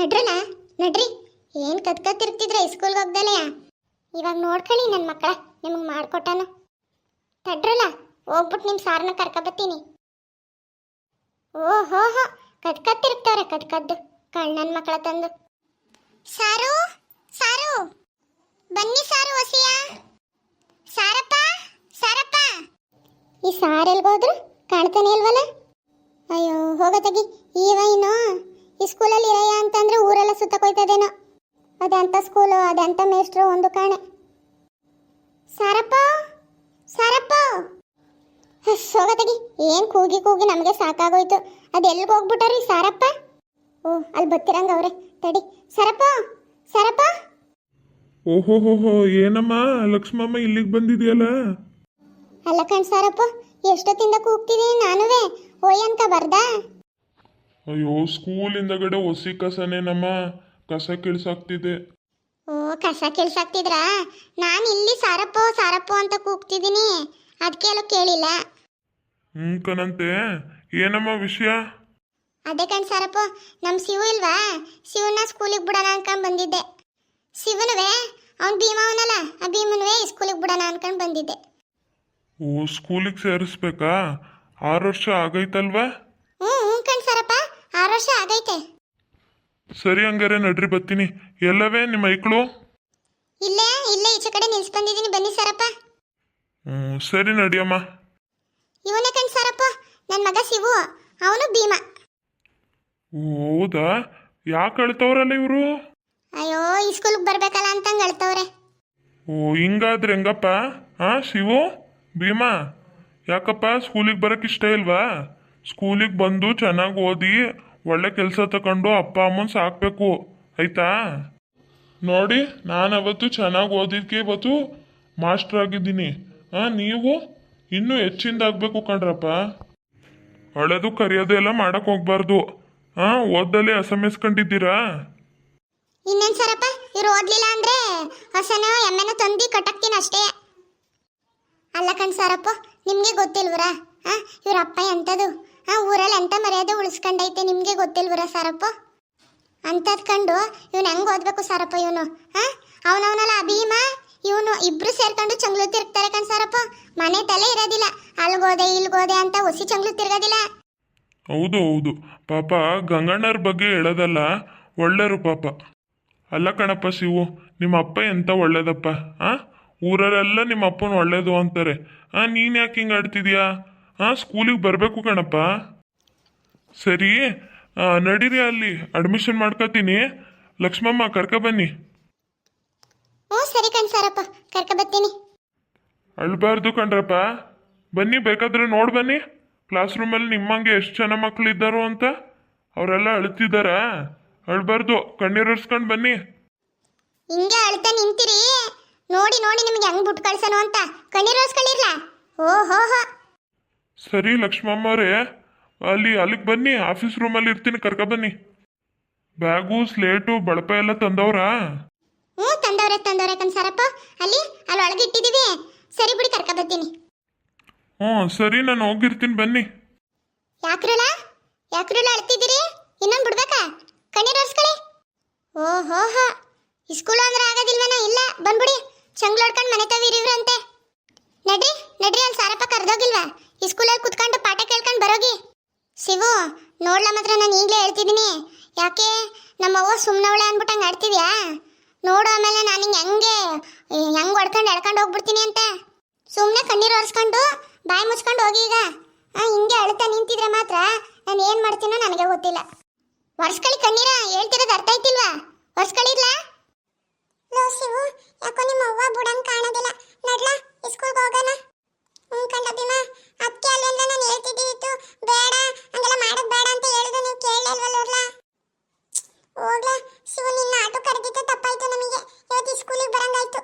ನಡ್ರಲ್ಲ ನಡ್ರಿ. ಏನ್ ಕತ್ಕತ್ತಿರ್ತಿದ್ರ ಸ್ಕೂಲ್ಗೆ ಹೋಗ್ದಲೆ? ಇವಾಗ ನೋಡ್ಕೊಳ್ಳಿ ನನ್ನ ಮಕ್ಕಳ ನಿಮಗೆ ಮಾಡ್ಕೊಟ್ಟಾನ. ತಡ್ರಲ್ಲ ಹೋಗ್ಬಿಟ್ಟು ನಿಮ್ಮ ಸಾರನ್ನ ಕರ್ಕೊಬತ್ತೀನಿ. ಓ, ಹೋ ಕತ್ಕತ್ತಿರ್ತಾರೆ ಕತ್ಕದ್ದು ಕಣ್ಣನ್ ಮಕ್ಕಳ ತಂದು. ಸಾರು ಸಾರು. ಬನ್ನಿ ಸಾರು ಹೊಸಿಯ ಸಾರಪ್ಪ ಸಾರಪ್ಪ. ಈ ಸಾರ್ ಎಲ್ಗೋದ್ರು ಕಾಣ್ತಾನೆ ಇಲ್ವಲ್ಲ? ಅಯ್ಯೋ, ಹೋಗ ತಗಿ ಈವ ಈ ಸ್ಕೂಲಲ್ಲಿ ಇರಯ್ಯ ಅಂತಂದ್ರೆ ಊರೆಲ್ಲ ಸುತ್ತಕೊಯ್ತದೇನೋ ಅದೆಂತ ಸ್ಕೂಲು ಅದೆಂತ ಮೇಷ್ಟ್ರು ಒಂದು ಕಾಣೆ. ಸಾರಪ್ಪ ಸಾರಪ್ಪ. ಹೋಗತಗಿ ಹೋಗ ತೆಗಿ. ಏನ್ ಕೂಗಿ ಕೂಗಿ ನಮಗೆ ಸಾಕಾಗೋಯ್ತು. ಅದೆಲ್ಲಿಗೆ ಹೋಗ್ಬಿಟ್ಟಾರಿ ಸಾರಪ್ಪ? ಓ ಅಲ್ಲಿ ಬತ್ತಿರಂಗ ಅವ್ರೆ. ತಡಿ. ಸರಪ್ಪ ಸರಪ್ಪ. ಓಹೋಹೋಹೋ ಏನಮ್ಮ? ಲಕ್ಷ್ಮಮ್ಮ ಇಲ್ಲಿಗೆ ಬಂದಿದ್ಯಲ್ಲ? ಅಲ್ಲ ಕಣ್ ಸಾರಪ್ಪ ಎಷ್ಟೊತ್ತಿಂದ ಕೂಗ್ತಿದ್ದೀನಿ ನಾನುವೇ. ಓಯ್ ಅಂತ ಬರ್ದಾ? ಅಯ್ಯೋ ಸ್ಕೂಲ್ ಹಿಂದಗಡೆ ಹೊಸಿ ಕಸನೇನಮ್ಮ ಕಸ ಕಿಳ್ಸಾಕ್ತಿದೆ ಓ ಕಸ ಕೆಲ್ಸಾಕ್ತಿದ್ರಾ ನಾನು ಇಲ್ಲಿ ಸಾರಪ್ಪೋ ಸಾರಪ್ಪೋ ಅಂತ ಕೂಗ್ತಿದ್ದೀನಿ ಅದಕ್ಕೆ ಎಲ್ಲ ಕೇಳಿಲ್ಲ. ಹ್ಞೂ ಕಣಂತೆ ಏನಮ್ಮ ವಿಷಯ? ಅದೇ ಕಣ್ ಸಾರಪ್ಪ ನಮ್ಮ ಶಿವು ಇಲ್ವಾ? ಶಿವನ ಸ್ಕೂಲಿಗೆ ಬಿಡೋಣ ಅನ್ಕೊಂಡ್ ಬಂದಿದ್ದೆ. ಶಿವನವೇ ಅವ್ನು ಭೀಮ ಅವನಲ್ಲ ಆ ಭೀಮನುವೆ ಸ್ಕೂಲಿಗೆ ಬಿಡೋಣ ಅನ್ಕೊಂಡ್ ಬಂದಿದ್ದೆ. ಓ ಸ್ಕೂಲಿಗೆ ಸೇರಿಸ್ಬೇಕಾ? ಆರು ವರ್ಷ ಆಗೈತಲ್ವಾ ಹ್ಞೂ ಹ್ಞೂ ಕಣ್ ಸಾರಪ್ಪ ಆರು ವರ್ಷ ಆಗೈತೆ ಸರಿ ಹಂಗಾರೆ ನಡ್ರಿ ಬರ್ತೀನಿ. ಎಲ್ಲವೇ ನಿಮ್ಮ ಐಕ್ಳು? ಇಲ್ಲೇ ಇಲ್ಲೇ ಈಚೆ ಕಡೆ ನಿಲ್ಸ್ ಬಂದಿದ್ದೀನಿ ಬನ್ನಿ ಸರಪ್ಪ. ಹ್ಞೂ ಸರಿ ನಡಿಯಮ್ಮ ಇವನೇ ಕಣ್ ಸರಪ್ಪ. ನನ್ನ ಮಗ ಶಿವು. ಅವನು ಭೀಮ. ಓ, ಹೌದಾ? ಯಾಕೆ ಅಳ್ತವ್ರಲ್ಲ ಇವರು? ಅಯ್ಯೋ ಈ ಸ್ಕೂಲ್ಗೆ ಬರ್ಬೇಕಲ್ಲ ಅಂತ ಅಳ್ತವ್ರೆ. ಓ ಹಿಂಗಾದ್ರೆ ಹೆಂಗಪ್ಪ? ಹಾ ಶಿವು? ಭೀಮಾ? ಯಾಕಪ್ಪ ಸ್ಕೂಲಿಗೆ ಬರಕ್ಕೆ ಇಷ್ಟ ಇಲ್ವಾ? ಸ್ಕೂಲಿಗೆ ಬಂದು ಚೆನ್ನಾಗಿ ಓದಿ ಒಳ್ಳೆ ಕೆಲಸ ತಗೊಂಡು ಅಪ್ಪ ಅಮ್ಮನ ಸಾಕ್ಬೇಕು, ಆಯ್ತಾ? ನೋಡಿ ನಾನು ಅವತ್ತು ಚೆನ್ನಾಗಿ ಓದಿದ್ಕೆ ಇವತ್ತು ಮಾಸ್ಟರ್ ಆಗಿದ್ದೀನಿ. ಹಾ ನೀವು ಇನ್ನೂ ಹೆಚ್ಚಿಂದ ಆಗ್ಬೇಕು ಕಣ್ರಪ್ಪ. ಅಳೆದು ಕರೆಯೋದು ಎಲ್ಲ ಮಾಡಕ್ ಹೋಗ್ಬಾರ್ದು. ಹಾ ಓದ್ದಲ್ಲೇ ಅಸಮಿಸ್ಕೊಂಡಿದ್ದೀರಾ ಇನ್ನೇನ್ ಸರಪ್ಪ ಇವ್ರು ಓದ್ಲಿಲ್ಲ ಅಂದ್ರೆ ಹೊಸನೋ, ಎಮ್ಮೆನ ತಂದಿ ಕಟ್ಟಕ್ತೀನಿ ಅಷ್ಟೇ. ಅಲ್ಲ ಕಣ್ ಸಾರಪ್ಪ, ನಿಮ್ಗೆ ಗೊತ್ತಿಲ್ವರ? ಆ, ಇವ್ರ ಅಪ್ಪ ಎಂತದು? ಆ ಊರಲ್ಲಿ ಎಂಥ ಮರ್ಯಾದೆ ಉಳಿಸ್ಕೊಂಡೈತೆ ನಿಮಗೆ ಗೊತ್ತಿಲ್ವರ ಸಾರಪ್ಪ? ಅಂತದ್ ಕಂಡು ಇವ್ನು ಹೆಂಗೆ ಓದಬೇಕು ಸಾರಪ್ಪ ಇವನು ಹಾಂ ಅವನವನಲ್ಲ ಭೀಮ ಇವನು ಇಬ್ರು ಸೇರ್ಕೊಂಡು ಚಂಗ್ಲು ತಿರ್ಗ್ತಾರೆ ಕಣ್ ಸಾರಪ್ಪ. ಮನೆ ತಲೆ ಇರೋದಿಲ್ಲ, ಅಲ್ಗೋದೆ ಇಲ್ಗೋದೆ ಅಂತ ಹೊಸಿ ಚಂಗ್ಲು ತಿರ್ಗೋದಿಲ್ಲ. ಹೌದು ಹೌದು. ಪಾಪ ಗಂಗಣ್ಣರ ಬಗ್ಗೆ ಹೇಳೋದಲ್ಲ ಒಳ್ಳೆಯರು ಪಾಪ. ಅಲ್ಲ ಕಣಪ್ಪ ಶಿವು, ನಿಮ್ಮ ಅಪ್ಪ ಎಂತ ಒಳ್ಳೇದಪ್ಪ, ಆ? ಊರಲ್ಲೆಲ್ಲ ನಿಮ್ಮ ಅಪ್ಪನ ಒಳ್ಳೇದು ಅಂತಾರೆ. ಆ, ನೀನು ಯಾಕೆ ಹಿಂಗೆ ಆಡ್ತಿದ್ಯಾ? ಆ ಸ್ಕೂಲಿಗೆ ಬರಬೇಕು ಕಣಪ್ಪ. ಸರಿ ನಡೀರಿ ಅಲ್ಲಿ. ಅಡ್ಮಿಷನ್ ಮಾಡ್ಕೋತೀನಿ. ಲಕ್ಷ್ಮಮ್ಮ ಕರ್ಕ ಬನ್ನಿ. ಹ್ಞೂ ಸರಿ ಕಣ್ ಸಾರಪ್ಪ. ಕರ್ಕ ಬರ್ತೀನಿ. ಅಳ್ಬಾರ್ದು ಕಣ್ರಪ್ಪ. ಬನ್ನಿ ಬೇಕಾದ್ರೆ ನೋಡಿ ಬನ್ನಿ. ಕ್ಲಾಸ್ ರೂಮಲ್ಲಿ ನಿಮ್ಮಂಗೆ ಎಷ್ಟು ಜನ ಮಕ್ಳು ಇದ್ದಾರೋ ಅಂತ. ಅವರೆಲ್ಲ ಅಳ್ತಿದ್ದಾರಾ ಅಳ್ಬಾರ್ದು ಕಣ್ಣೀರು ಒರ್ಸ್ಕೊಂಡು ಬನ್ನಿ. ಹಿಂಗೆ ಅಳ್ತಾ ನಿಂತಿರಿ. ನೋಡಿ ನೋಡಿ ನಿಮ್ಗೆ ಹೆಂಗ್ ಬಿಟ್ಟು ಕಳ್ಸನು ಅಂತ. ಕಣ್ಣೀರು ಓಹೋ ಓ ಹೋ ಹೋ. ಸರಿ ಲಕ್ಷ್ಮಮ್ಮ ಅವರೇ ಅಲ್ಲಿ ಅಲ್ಲಿಗೆ ಬನ್ನಿ ಆಫೀಸ್ ರೂಮಲ್ಲಿ ಇರ್ತೀನಿ ಕರ್ಕ ಬನ್ನಿ. ಬ್ಯಾಗು ಸ್ಲೇಟು ಬಳಪ ಎಲ್ಲ ತಂದವ್ರಾ? ಹ್ಞೂ ತಂದವ್ರೆ ತಂದವ್ರೆ ಕನ್ಸಾರಪ್ಪ ಅಲ್ಲಿ ಅಲ್ಲಿ ಒಳಗೆ ಇಟ್ಟಿದ್ದೀವಿ ಸರಿ ಬಿಡಿ ಕರ್ಕ ಬರ್ತೀನಿ. ಹ್ಞೂ ಸರಿ ನಾನು ಹೋಗಿರ್ತೀನಿ ಬನ್ನಿ. ಯಾಕ್ರಲ್ಲ ಯಾಕ್ರಲ್ಲ ಅಳ್ತಿದ್ದೀರಿ? ಇನ್ನೊಂದು ಬಿಡ್ಬೇಕಾ? ಕಣ್ಣೀರು ರೋಸ್ಕೊಳ್ಳಿ ಓ ಹೋ. ಹೋ ಸ್ಕೂಲ್ ಅಂದ್ರೆ ಆಗೋದಿಲ್ವೇನೋ ಇಲ್ಲ ಬಂದ್ಬಿಡಿ. ಚಂಗ್ಲು ಹೊಡ್ಕೊಂಡು ಮನೆ ತವಿರಿವ್ರಂತೆ ನಡ್ರಿ ನಡ್ರಿ ಅಲ್ಲಿ ಸಾರಪ್ಪ ಕರ್ದೋಗಿಲ್ವಾ? ಸ್ಕೂಲಲ್ಲಿ ಕುತ್ಕೊಂಡು ಪಾಠ ಕೇಳ್ಕೊಂಡು ಬರೋಗಿ. ಶಿವು, ನೋಡ್ಲ ಮಾತ್ರ ನಾನು ಈಗಲೇ ಹೇಳ್ತಿದ್ದೀನಿ. ಯಾಕೆ? ನಮ್ಮವ್ವ ಸುಮ್ಮನವಳೆ ಅಂದ್ಬಿಟ್ಟು ಹಂಗೆ ಆಡ್ತಿದ್ಯಾ? ನೋಡು ಆಮೇಲೆ ನಾನು ಹಿಂಗೆ ಹೆಂಗೆ ಹೆಂಗೆ ಹೊಡ್ಕೊಂಡು ಎಳ್ಕೊಂಡು ಹೋಗ್ಬಿಡ್ತೀನಿ ಅಂತ. ಸುಮ್ಮನೆ ಕಣ್ಣೀರು ಒರೆಸ್ಕೊಂಡು ಬಾಯಿ ಮುಚ್ಕೊಂಡು ಹೋಗಿ ಈಗ. ಹಿಂಗೆ ಅಳ್ತಾ ನಿಂತಿದ್ರೆ ಮಾತ್ರ ನಾನು ಏನು ಮಾಡ್ತೀನೋ ನನಗೆ ಗೊತ್ತಿಲ್ಲ. ಒರೆಸ್ಕೊಳ್ಳಿ ಕಣ್ಣೀರ, ಹೇಳ್ತಿರೋದು ಅರ್ಥ ಆಯ್ತಿಲ್ವಾ? ಒರೆಸ್ಕೊಳ್ಳಿರ್ಲ? ಲೋ ಶಿವು, ಯಾಕೋ ನಿಮ್ಮ ಅವ್ವ ಬುಡಂಗ್ ಕಾಣೋದಿಲ್ಲ. ನಡ್ಲಾ ಸ್ಕೂಲ್ಗೆ ಹೋಗೋಣ ಹ್ಞೂ ಕಂಡ ಭೀಮಾ ಅದಕ್ಕೆ ಅಲ್ಲೆಲ್ಲ ನಾನು ಹೇಳ್ತಿದ್ದಿತ್ತು ಬೇಡ ಹಂಗೆಲ್ಲ ಮಾಡೋದು ಬೇಡ ಅಂತ ಹೇಳಿದ್ರು ನೀವು ಕೇಳಲಿಲ್ವಲ್ಲ ಹೋಗ್ಲಾ ಶಿವು ನಿನ್ನ ಆಟೋ ಕರೆದಿದ್ದು ತಪ್ಪಾಯ್ತು ನಮಗೆ ಇವತ್ತು ಸ್ಕೂಲಿಗೆ ಬರಂಗಾಯ್ತು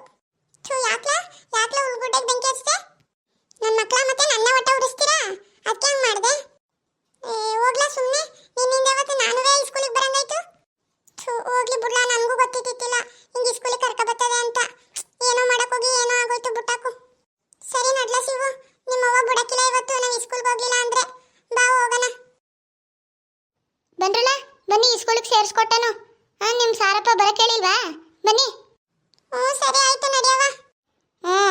ಥೂ ಯಾಕ್ಲಾ ಯಾಕ್ಲಾ ಉಳ್ಗುಡ್ಡೆಗೆ ಬೆಂಕಿ ಹಚ್ತೆ ನನ್ನ ಮಕ್ಕಳ ಮತ್ತೆ ನನ್ನ ಒಟ್ಟ ಉರಿಸ್ತೀರಾ ಅದಕ್ಕೆ ಹಂಗೆ ಮಾಡಿದೆ ಹೋಗ್ಲಾ ಸುಮ್ಮನೆ ನಿನ್ನಿಂದ ಇವತ್ತು ನಾನುವೇ ಸ್ಕೂಲಿಗೆ ಬರಂಗಾಯ್ತು ಹೋಗ್ಲಿ ಬಿಡ್ಲಾ, ನನಗೂ ಗೊತ್ತಿದ್ದಿತ್ತಿಲ್ಲ ಹಿಂಗೆ ಸ್ಕೂಲಿಗೆ ಕರ್ಕ ಬರ್ತದೆ ಅಂತ. ಏನೋ ಮಾಡಕ್ಕೋಗಿ ಏನೋ ಆಗೋಯ್ತು ಬುಟ್ಟಾಕು. ಸರಿ ನಡ್ಲ ಶಿವು ನಿಮ್ಮವ್ವ ಬಿಡಕ್ಕಿಲ್ಲ ಇವತ್ತು, ನಾನು ಸ್ಕೂಲ್ಗೆ ಹೋಗ್ಲಿಲ್ಲ ಅಂದ್ರೆ. ಬಾ, ಹೋಗೋಣ. ಬಂದ್ರಲ್ಲ? ಬನ್ನಿ ಸ್ಕೂಲಿಗೆ ಸೇರಿಸ್ಕೊಟ್ಟನು. ಹಾಂ ನಿಮ್ಮ ಸಾರಪ್ಪ ಬರಕ್ ಹೇಳಿಲ್ವಾ ಬನ್ನಿ. ಹ್ಞೂ, ಸರಿ, ಆಯ್ತು ನಡೆಯವ ಹ್ಞೂ,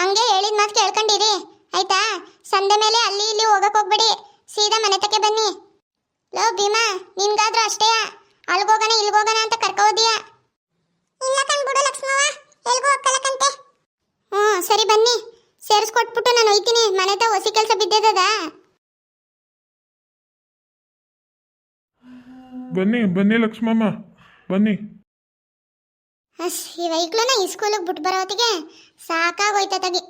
ಹಂಗೆ ಹೇಳಿದ ಮಾತು ಕೇಳ್ಕೊಂಡಿರಿ. ಆಯ್ತಾ? ಸಂದೆ ಮೇಲೆ ಅಲ್ಲಿ ಇಲ್ಲಿ ಹೋಗಕ್ಕೆ ಹೋಗ್ಬೇಡಿ. ಸೀದಾ ಮನೆ ತಕ್ಕೆ ಬನ್ನಿ. ಲೋ ಭೀಮಾ, ನಿನ್ಗಾದ್ರೂ ಅಷ್ಟೇಯ? ಅಲ್ಗೋಗಣ ಇಲ್ಗೋಗಣ ಅಂತ ಕರ್ಕೊ ಹೋದಿಯಾ ಇಲ್ಲ ಕಣ್ಬಿಡು ಲಕ್ಷ್ಮವ್ವ ಎಲ್ಗೂ ಹೋಗ್ಕಲಕ್ಕಂತೆ ಹ್ಞೂ ಸರಿ ಬನ್ನಿ. ಸೇರಿಸ್ಕೊಟ್ಬಿಟ್ಟು ನಾನು ಒಯ್ತೀನಿ ಮನೆತ ಹೊಸಿ ಕೆಲಸ ಬಿದ್ದದ ಬನ್ನಿ ಬನ್ನಿ ಲಕ್ಷ್ಮಮ್ಮ ಬನ್ನಿ. ಅಸ್ ಈ ವೈಕ್ಲನ ಈ ಸ್ಕೂಲಿಗೆ ಬಿಟ್ಟು ಬರೋ ಹೊತ್ತಿಗೆ ಸಾಕಾಗೋಯ್ತದಾಗಿ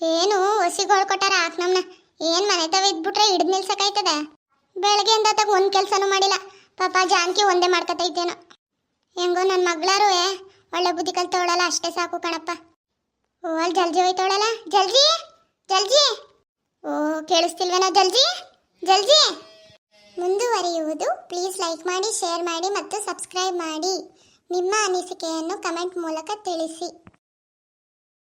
ಏನು ಹೊಸಿಗಳು ಕೊಟ್ಟಾರ ಹಾಕ್ ನಮ್ನ ಏನು ಮನೆ ತವ ಇದ್ಬಿಟ್ರೆ ಹಿಡ್ದು ನಿಲ್ಸಕ್ಕಾಯ್ತದ? ಬೆಳಗ್ಗೆಯಿಂದ ತಗ ಒಂದು ಕೆಲಸನೂ ಮಾಡಿಲ್ಲ. ಪಾಪ ಜಾನ್ಕಿ ಒಂದೇ ಮಾಡ್ಕೊತೈತೇನೋ ಹೆಂಗೋ ನನ್ನ ಮಗಳಾರು ಒಳ್ಳೆ ಬುದ್ಧಿ ಕಲ್ತವಳಲ್ಲ ಅಷ್ಟೇ ಸಾಕು ಕಣಪ್ಪ. ಓ, ಅಲ್ಲಿ ಜಲ್ಜಿ ಹೋಯ್ತವಳಲ್ಲ ಜಲ್ಜಿ? ಜಲ್ಜಿ? ಓ, ಕೇಳಿಸ್ತಿಲ್ವೇನೋ ಜಲ್ಜಿ? ಜಲ್ಜಿ? ಮುಂದುವರಿಯುವುದು ಪ್ಲೀಸ್ ಲೈಕ್ ಮಾಡಿ ಶೇರ್ ಮಾಡಿ ಮತ್ತು ಸಬ್ಸ್ಕ್ರೈಬ್ ಮಾಡಿ. ನಿಮ್ಮ ಅನಿಸಿಕೆಯನ್ನು ಕಮೆಂಟ್ ಮೂಲಕ ತಿಳಿಸಿ.